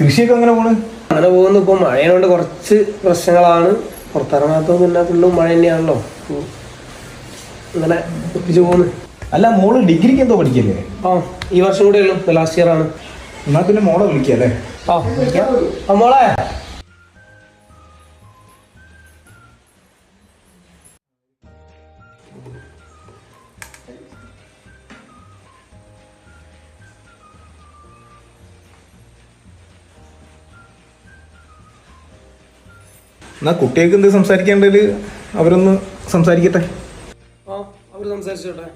കൃഷിയൊക്കെ അങ്ങനെ പോണ്? അങ്ങനെ പോകുന്നു. ഇപ്പൊ മഴയോണ്ട് കുറച്ച് പ്രശ്നങ്ങളാണ്. പുറത്തിറങ്ങാത്ത പിന്നെ ഫുള്ളും മഴ തന്നെയാണല്ലോ. അങ്ങനെ ഒപ്പിച്ചു പോകുന്നു അല്ല മോൾ ഡിഗ്രിക്ക് എന്തോ പഠിക്കല്ലേ? ആ ഈ വർഷം കൂടെ ഉള്ളു. ലാസ്റ്റ് ഇയർ ആണ്. എന്നാ പിന്നെ മോളെ വിളിക്കല്ലേ ആ. വിളിക്കാം. ആ മോളെ. എന്നാ കുട്ടികൾക്ക് എന്ത് സംസാരിക്കേണ്ടത്? അവരൊന്ന് സംസാരിക്കട്ടെ. ആ അവർ സംസാരിച്ചോട്ടെ.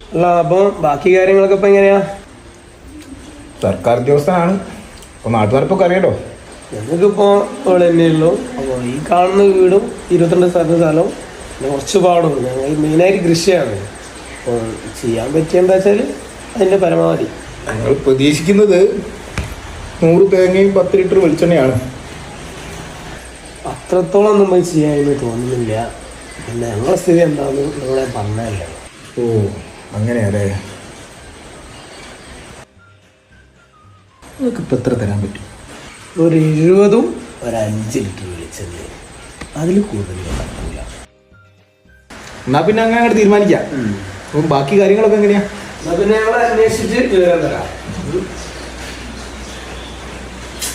അല്ല അപ്പൊ ബാക്കി കാര്യങ്ങളൊക്കെ ഇപ്പൊ എങ്ങനെയാ? സർക്കാർ ഉദ്യോഗസ്ഥനാണ്. അപ്പൊ നാട്ടുകാർക്കൊക്കെ അറിയാലോ ഞങ്ങൾക്കിപ്പോ ഇവിടെ തന്നെയുള്ളൂ അപ്പോൾ ഈ കാണുന്ന വീടും ഇരുപത്തിരണ്ട് സ്ഥലത്ത് സ്ഥലവും പിന്നെ കുറച്ച് പാടും. ഞങ്ങൾ മെയിനായിട്ട് കൃഷിയാണ്. അപ്പോൾ ചെയ്യാൻ പറ്റിയ എന്താ വെച്ചാൽ അതിന്റെ പരമാവധി. ഞങ്ങൾ പ്രതീക്ഷിക്കുന്നത് നൂറ് തേങ്ങയും പത്ത് ലിറ്റർ വെളിച്ചെണ്ണയാണ്. അത്രത്തോളം നമ്മൾ ചെയ്യാൻ ചെയ്യാമെന്ന് തോന്നുന്നില്ല. പിന്നെ ഞങ്ങളുടെ സ്ഥിതി എന്താണെന്ന് നിങ്ങളെ പറഞ്ഞല്ലേ ഓ അങ്ങനെയല്ലേ? നിങ്ങൾക്ക് ഇപ്പം എത്ര തരാൻ പറ്റും? ഒരു എഴുപതും ഒരു അഞ്ച് ലിറ്റർ വെളിച്ചെണ്ണ അതിൽ കൂടുതൽ നടക്കില്ല എന്നാൽ പിന്നെ അങ്ങനെ അങ്ങോട്ട് തീരുമാനിക്കാം. അപ്പം ബാക്കി കാര്യങ്ങളൊക്കെ എങ്ങനെയാ? എന്നാൽ പിന്നെ ഞങ്ങൾ അന്വേഷിച്ച് വിവരം തരാം.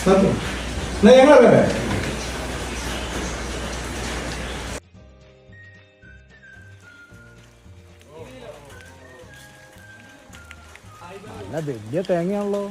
എന്നാ ഞങ്ങൾ അറിയണ്ടേ നല്ല വലിയ തേങ്ങയാണല്ലോ